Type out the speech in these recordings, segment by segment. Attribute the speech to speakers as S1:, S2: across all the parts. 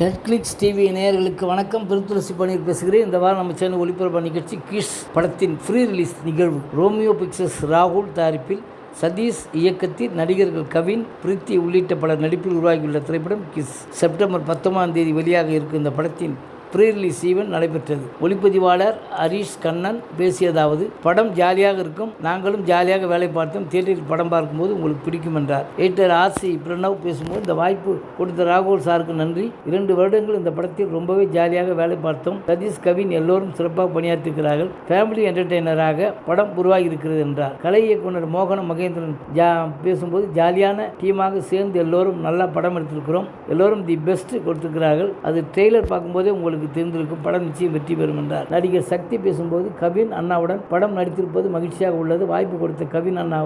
S1: Netflix TV நேயர்களுக்கு வணக்கம். திருத்துளசி பன்னீர் பேசுகிறேன். இந்த வாரம் நம்ம சேனல் ஒளிபரப்பு நிகழ்ச்சி கிஸ் படத்தின் ஃப்ரீ ரிலீஸ் நிகழ்வு. ரோமியோ பிக்சர்ஸ் ராகுல் தயாரிப்பில் சதீஷ் இயக்கத்தில் நடிகர்கள் கவின் பிரீத்தி உள்ளிட்ட பலர் நடிப்பில் உருவாகியுள்ள திரைப்படம் கிஸ் செப்டம்பர் பத்தொன்பதாம் தேதி வெளியாக இருக்கும் இந்த படத்தின் ப்ரீ ரிலீஸ் நடைபெற்றது. ஒளிப்பதிவாளர் ஹரீஷ் கண்ணன் பேசியதாவது படம் ஜாலியாக இருக்கும். நாங்களும் ஜாலியாக வேலை பார்த்தோம். தியேட்டரில் படம் பார்க்கும்போது உங்களுக்கு பிடிக்கும் என்றார். எடிட்டர் ஆர்சி பிரணவ் பேசும்போது இந்த வாய்ப்பு கொடுத்த ராகுல் சாருக்கு நன்றி. இரண்டு வருடங்கள் இந்த படத்தில் ரொம்பவே ஜாலியாக வேலை பார்த்தோம். சதீஷ் கவின் எல்லோரும் சிறப்பாக பணியாற்றிருக்கிறார்கள். ஃபேமிலி என்டர்டெய்னராக படம் உருவாகி இருக்கிறது என்றார். கலை இயக்குனர் மோகன மகேந்திரன் ஜா பேசும்போது ஜாலியான டீமாக சேர்ந்து எல்லோரும் நல்லா படம் எடுத்திருக்கிறோம். எல்லோரும் தி பெஸ்ட் கொடுத்திருக்கிறார்கள். அது ட்ரெய்லர் பார்க்கும்போதே உங்களுக்கு தெரிந்திருக்கும். படம் நிச்சயம் வெற்றி பெறும் என்றார். நடிகர் சக்தி பேசும்போது கவின் அண்ணாவுடன் படம் நடித்திருப்பது மகிழ்ச்சியாக உள்ளது. வாய்ப்பு கொடுத்த கவின் அண்ணா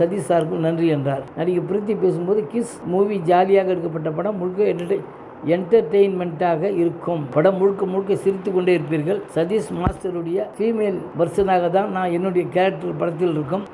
S1: சதீஷ் சாருக்கும் நன்றி என்றார். நடிகர் பிரீத்தி பேசும்போது கிஸ் மூவி ஜாலியாக எடுக்கப்பட்ட படம் முழுக்க என்டர்டெயின் என்டர்டெயின்மெண்ட்டாக இருக்கும். படம் முழுக்க முழுக்க சிரித்து கொண்டே இருப்பீர்கள். சதீஷ் மாஸ்டருடைய ஃபீமேல் பர்சனாக தான் நான் என்னுடைய கேரக்டர் படத்தில் இருக்கும்.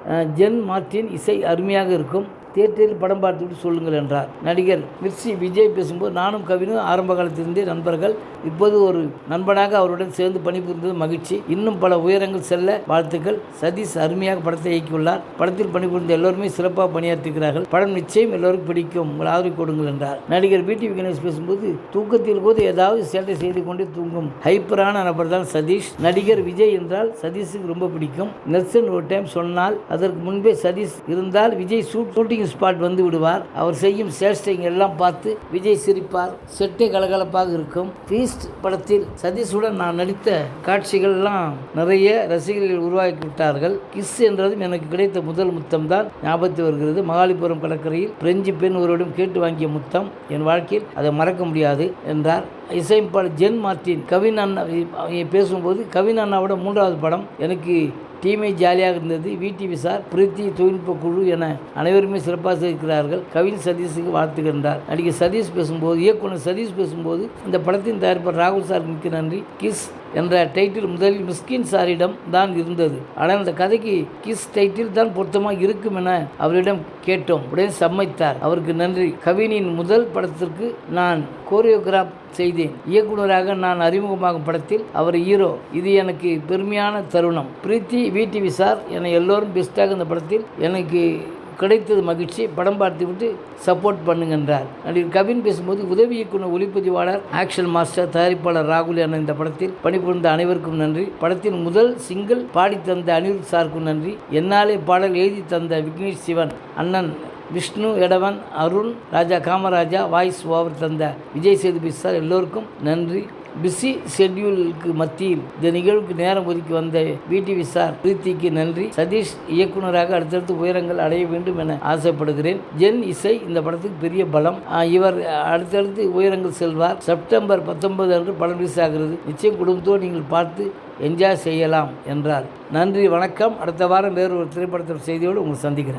S1: ஜென் மார்டின் இசை அருமையாக இருக்கும். தியேட்டரில் படம் பார்த்துவிட்டு சொல்லுங்கள் என்றார். நடிகர் மிர்சி விஜய் பேசும்போது நானும் கவினும் ஆரம்ப காலத்திலிருந்தே நண்பர்கள். இப்போது ஒரு நண்பனாக அவருடன் சேர்ந்து பணிபுரிந்தது மகிழ்ச்சி. இன்னும் பல உயரங்கள் செல்ல வாழ்த்துக்கள். சதீஷ் அருமையாக படத்தை இயக்கியுள்ளார். படத்தில் பணிபுரிந்த எல்லோருமே சிறப்பாக பணியாற்றுகிறார்கள் படம் நிச்சயம் எல்லோருக்கும் பிடிக்கும். உங்கள் ஆதரவு கொடுங்கள் என்றார். நடிகர் பிடி கணேஷ் பேசும்போது தூக்கத்தில் போது ஏதாவது சேட்டை செய்து கொண்டே தூங்கும் ஹைப்பரான நபர் தான் சதீஷ். நடிகர் விஜய் என்றால் சதீஷுக்கு ரொம்ப பிடிக்கும். நெல்சன் ஒரு டைம் சொன்னால் அதற்கு முன்பே சதீஷ் இருந்தால் விஜய் ஷூட் ஷூட்டிங் ஸ்பாட் வந்து விடுவார். அவர் செய்யும் சேஷ்டைங்க எல்லாம் பார்த்து விஜய் சிரிப்பார். செட்டே கலகலப்பாக இருக்கும். பீஸ்ட் படத்தில் சதீஷுடன் நான் நடித்த காட்சிகள்லாம் நிறைய ரசிகர்கள் உருவாக்கி விட்டார்கள். கிஸ் என்றதும் எனக்கு கிடைத்த முதல் முத்தம் தான். ஞாபகத்தில் வருகிறது. மகாலிபுரம் கடற்கரையில் பிரெஞ்சு பெண் ஒருவரிடம் கேட்டு வாங்கிய முத்தம். என் வாழ்க்கையில் அதை மறக்க முடியாது என்றார். இசையமைப்பாளர் ஜென் மார்டின் கவின் அண்ணா பேசும்போது கவின் அண்ணாவோட மூன்றாவது படம் எனக்கு டீமே ஜாலியாக இருந்தது. விடிவி சார் பிரீத்தி தொழில்நுட்ப குழு என அனைவருமே சிறப்பாக இருக்கிறார்கள் கவின் சதீஷுக்கு வாழ்த்துகின்றார் நடிகர் சதீஷ் பேசும்போது இயக்குனர் சதீஷ் பேசும்போது இந்த படத்தின் தயாரிப்பாளர் ராகுல் சார் மிக்க நன்றி. கிஸ் என்ற டைட்டில் முதலில் மிஸ்கின் சாரிடம் தான் இருந்தது. ஆனால் இந்த கதைக்கு கிஸ் டைட்டில் தான் பொருத்தமாக இருக்கும் என அவரிடம் கேட்டோம். உடனே சம்மதித்தார். அவருக்கு நன்றி. கவினின் முதல் படத்திற்கு நான் கோரியோகிராப் செய்தேன். இயக்குனராக நான் அறிமுகமாகும் படத்தில் அவர் ஹீரோ இது எனக்கு பெருமையான தருணம். பிரீத்தி விடிவி சார் என எல்லோரும் பெஸ்ட்டாக இந்த படத்தில் எனக்கு கிடைத்தது மகிழ்ச்சி. படம் பார்த்துவிட்டு சப்போர்ட் பண்ணுங்கன்றார். நடிகர் கவின் பேசும்போது உதவி இயக்குனர் ஒளிப்பதிவாளர் ஆக்ஷன் மாஸ்டர் தயாரிப்பாளர் ராகுல் என இந்த படத்தில் பணிபுரிந்த அனைவருக்கும் நன்றி. படத்தின் முதல் சிங்கிள் பாடி தந்த அனிருத் சாருக்கும் நன்றி. என்னாலே பாடல் எழுதி தந்த விக்னேஷ் சிவன் அண்ணன் விஷ்ணு எடவன் அருண் ராஜா காமராஜா வாய்ஸ் ஓவர் தந்த விஜய் சேதுபதி சார் எல்லோருக்கும் நன்றி. பிஸி ஷெட்யூலுக்கு மத்தியில் இந்த நிகழ்வுக்கு நேரம் ஒதுக்கி வந்த பிடிவி சார் பிரீத்திக்கு நன்றி. சதீஷ் இயக்குனராக அடுத்தடுத்து உயரங்கள் அடைய வேண்டும் என ஆசைப்படுகிறேன். ஜென் இசை இந்த படத்துக்கு பெரிய பலம். இவர் அடுத்தடுத்து உயரங்கள் செல்வார். செப்டம்பர் பத்தொன்பது அன்று படம் ரிலீஸ் ஆகிறது. நிச்சயம் குடும்பத்தோடு நீங்கள் பார்த்து என்ஜாய் செய்யலாம் என்றார். நன்றி வணக்கம். அடுத்த வாரம் வேறு ஒரு திரைப்படத்தின் செய்தியோடு உங்களை சந்திக்கிறேன்.